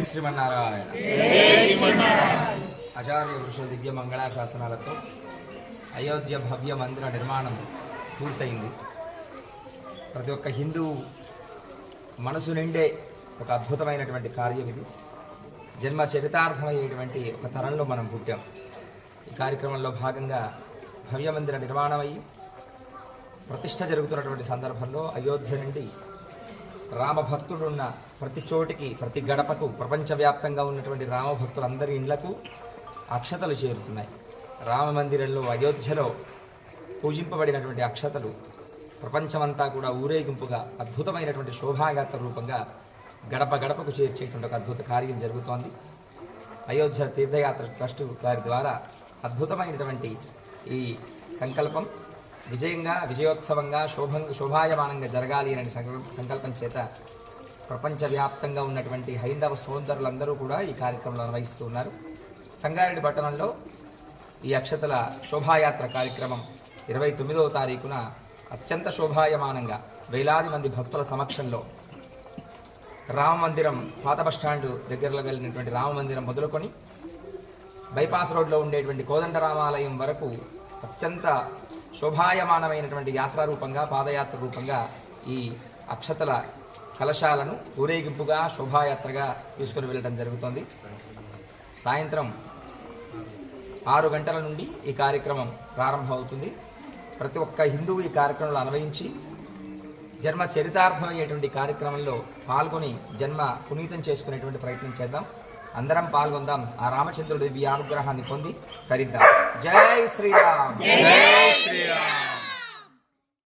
శ్రీమన్నారాయణ. ఆచార్య పురుషుల దివ్య మంగళ శాసనాలతో అయోధ్య భవ్య మందిర నిర్మాణం పూర్తయింది. ప్రతి ఒక్క హిందూ మనసు నిండే ఒక అద్భుతమైనటువంటి కార్యం ఇది. జన్మ చరితార్థమయ్యేటువంటి ఒక తరంలో మనం పుట్టాం. ఈ కార్యక్రమంలో భాగంగా భవ్య మందిర నిర్మాణమై ప్రతిష్ట జరుగుతున్నటువంటి సందర్భంలో అయోధ్య నుండి రామభక్తుడున్న ప్రతి చోటికి ప్రతి గడపకు ప్రపంచవ్యాప్తంగా ఉన్నటువంటి రామభక్తులందరి ఇండ్లకు అక్షతలు చేరుతున్నాయి. రామ మందిరంలో అయోధ్యలో పూజింపబడినటువంటి అక్షతలు ప్రపంచమంతా కూడా ఊరేగింపుగా అద్భుతమైనటువంటి శోభాగాత్ర రూపంగా గడప గడపకు చేర్చేటువంటి ఒక అద్భుత కార్యం జరుగుతోంది. అయోధ్య తీర్థయాత్ర ట్రస్ట్ గారి ద్వారా అద్భుతమైనటువంటి ఈ సంకల్పం విజయంగా విజయోత్సవంగా శోభం శోభాయమానంగా జరగాలి అనే సంకల్పం చేత ప్రపంచవ్యాప్తంగా ఉన్నటువంటి హైందవ సోదరులందరూ కూడా ఈ కార్యక్రమంలో నిర్వహిస్తూ ఉన్నారు. సంగారెడ్డి పట్టణంలో ఈ అక్షతల శోభాయాత్ర కార్యక్రమం ఇరవై తొమ్మిదవ తారీఖున అత్యంత శోభాయమానంగా వేలాది మంది భక్తుల సమక్షంలో రామ మందిరం పాత బస్టాండ్ దగ్గరలో వెళ్ళినటువంటి రామ మందిరం మొదలుకొని బైపాస్ రోడ్లో ఉండేటువంటి కోదండరామాలయం వరకు అత్యంత శోభాయమానమైనటువంటి యాత్రారూపంగా పాదయాత్ర రూపంగా ఈ అక్షతల కలశాలను ఊరేగింపుగా శోభాయాత్రగా తీసుకుని వెళ్ళడం జరుగుతోంది. సాయంత్రం ఆరు గంటల నుండి ఈ కార్యక్రమం ప్రారంభమవుతుంది. ప్రతి ఒక్క హిందువు ఈ కార్యక్రమంలో అన్వయించి జన్మ చరితార్థమయ్యేటువంటి కార్యక్రమంలో పాల్గొని జన్మ పునీతం చేసుకునేటువంటి ప్రయత్నం చేద్దాం. అందరం పాల్గొందాం. ఆ రామచంద్రుడి దివ్య అనుగ్రహాన్ని పొంది తరిద్దాం జై శ్రీరామ్. జై శ్రీరామ్.